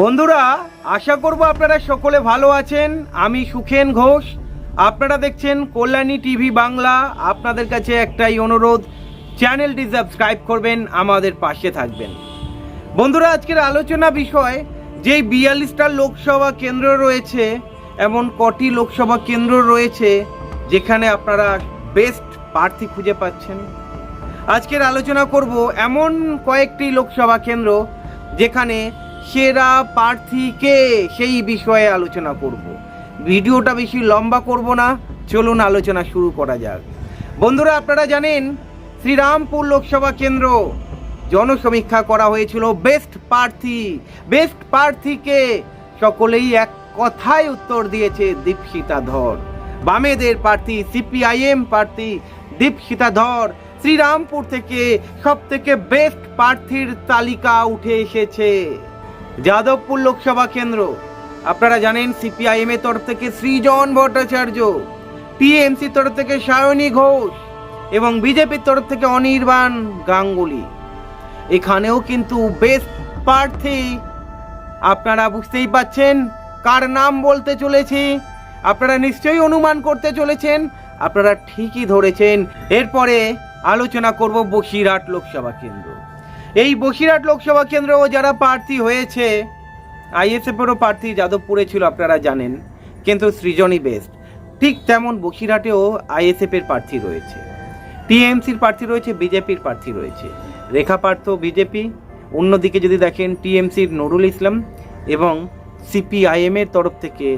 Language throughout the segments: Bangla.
বন্ধুরা, আশা করব আপনারা সকলে ভালো আছেন। আমি সুখেন ঘোষ। আপনারা দেখছেন কল্যাণী টিভি বাংলা। আপনাদের কাছে একটাই অনুরোধ, চ্যানেলটি সাবস্ক্রাইব করবেন, আমাদের পাশে থাকবেন। বন্ধুরা, আজকের আলোচনা বিষয়, যেই বিয়াল্লিশটা লোকসভা কেন্দ্র রয়েছে, এমন কটি লোকসভা কেন্দ্র রয়েছে, যেখানে আপনারা বেস্ট প্রার্থী খুঁজে পাচ্ছেন। আজকের আলোচনা করব এমন কয়েকটি লোকসভা কেন্দ্র, যেখানে সেরা প্রার্থী কে সেই বিষয়ে আলোচনা করব। ভিডিওটা বেশি লম্বা করব না, চলুন আলোচনা শুরু করা যাক। বন্ধুরা, আপনারা জানেন, শ্রীরামপুর লোকসভা কেন্দ্র জনসমীক্ষা করা হয়েছিল বেস্ট প্রার্থী। বেস্ট প্রার্থীকে সকলেই এক কথায় উত্তর দিয়েছে দীপশিতা ধর। বামেদের প্রার্থী, সিপিআইএম প্রার্থী দীপশিতা ধর শ্রীরামপুর থেকে সব থেকে বেস্ট প্রার্থীর তালিকা উঠে এসেছে। যাদবপুর লোকসভা কেন্দ্র। আপনারা জানেন সিপিআইএম এর তরফ থেকে সৃজন ভট্টাচার্য, টিএমসি তরফ থেকে সায়নী ঘোষ এবং বিজেপির তরফ থেকে অনির্বাণ গাঙ্গুলি। এখানেও কিন্তু বেস্ট প্রার্থী, আপনারা বুঝতেই পাচ্ছেন কার নাম বলতে চলেছি, আপনারা নিশ্চয়ই অনুমান করতে চলেছেন, আপনারা ঠিকই ধরেছেন। এরপরে আলোচনা করব বসিরহাট লোকসভা কেন্দ্র। এই বসিরহাট লোকসভা কেন্দ্র যারা প্রার্থী হয়েছে আইএসএফেরও প্রার্থী যাদবপুরে ছিল আপনারা জানেন, কিন্তু সৃজনী বেস্ট ঠিক তেমন বসিরহাটেও আইএসএফের প্রার্থী রয়েছে। টিএমসির প্রার্থী রয়েছে, বিজেপির প্রার্থী রয়েছে। রেখা পার্থ বিজেপি, অন্যদিকে যদি দেখেন টিএমসির নুরুল ইসলাম এবং সিপিআইএম এর তরফ থেকে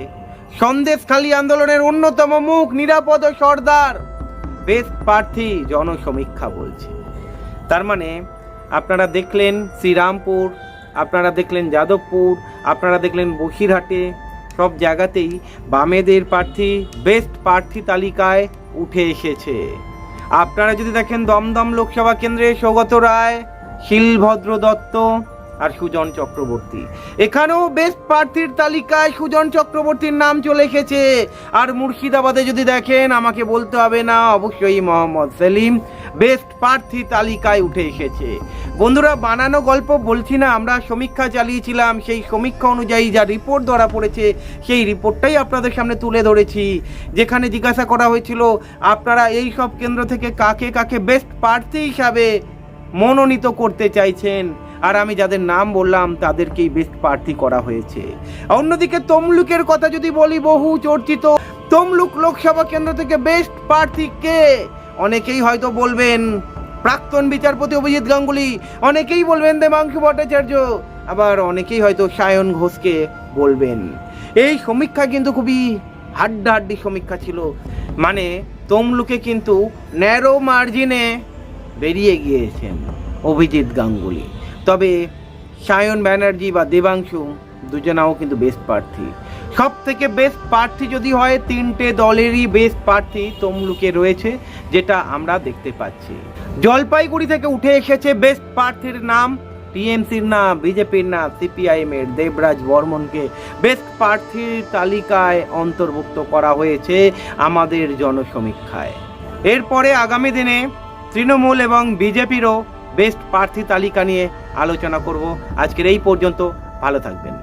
সন্দেশখালী আন্দোলনের অন্যতম মুখ, নিরাপদ সর্দার। বেস্ট প্রার্থী জনসমীক্ষা বলছে। তার মানে আপনারা দেখলেন শ্রীরামপুর, আপনারা দেখলেন যাদবপুর, আপনারা দেখলেন বহিরহাটে সব জায়গাতেই বামেদের প্রার্থী বেস্ট প্রার্থী তালিকায় উঠে এসেছে। আপনারা যদি দেখেন দমদম লোকসভা কেন্দ্রে সৌগত রায়, শিলভদ্র দত্ত আর সুজন চক্রবর্তী। এখানেও বেস্ট প্রার্থীর তালিকায় সুজন চক্রবর্তীর নাম চলে এসেছে। আর মুর্শিদাবাদে যদি দেখেন, আমাকে বলতে হবে না, অবশ্যই মোহাম্মদ সেলিম বেস্ট প্রার্থী তালিকায় উঠে এসেছে। বন্ধুরা, বানানো গল্প বলছি না, আমরা সমীক্ষা চালিয়েছিলাম, সেই সমীক্ষা অনুযায়ী যা রিপোর্ট ধরা পড়েছে, সেই রিপোর্টটাই আপনাদের সামনে তুলে ধরেছি। যেখানে জিজ্ঞাসা করা হয়েছিল, আপনারা এই সব কেন্দ্র থেকে কাকে কাকে বেস্ট প্রার্থী হিসাবে মনোনীত করতে চাইছেন? আর আমি যাদের নাম বললাম, তাদেরকেই বেস্ট প্রার্থী করা হয়েছে। অন্যদিকে তমলুকের কথা যদি বলি, বহু চর্চিত, তমলুক লোকসভা কেন্দ্র থেকে বেস্ট প্রার্থী কে? অনেকেই হয়তো বলবেন, প্রাক্তন বিচারপতি অভিজিৎ গাঙ্গুলি, অনেকেই বলবেন দেবাংশু ভট্টাচার্য, আবার অনেকেই হয়তো সায়ন ঘোষকে বলবেন। এই সমীক্ষা কিন্তু খুবই হাড্ডাহাড্ডি সমীক্ষা ছিল। মানে তমলুকে কিন্তু ন্যারো মার্জিনে বেরিয়ে গিয়েছেন অভিজিৎ গাঙ্গুলি। তবে সায়ন ব্যানার্জি বা দেবাংশু দুজনাও কিন্তু বেস্ট প্রার্থী। সব থেকে বেস্ট প্রার্থী যদি হয়, তিনটে দলেরই বেস্ট প্রার্থী তমলুকে রয়েছে, যেটা আমরা দেখতে পাচ্ছি। জলপাইগুড়ি থেকে উঠে এসেছে বেস্ট প্রার্থীর নাম। টিএমসির না বিজেপির না সিপিআইএম এর দেবরাজ বর্মনকে বেস্ট প্রার্থীর তালিকায় অন্তর্ভুক্ত করা হয়েছে আমাদের জনসমীক্ষায়। এরপরে আগামী দিনে তৃণমূল এবং বিজেপিরও বেস্ট প্রার্থী তালিকা নিয়ে আলোচনা করব। আজকের এই পর্যন্ত ভালো থাকবেন।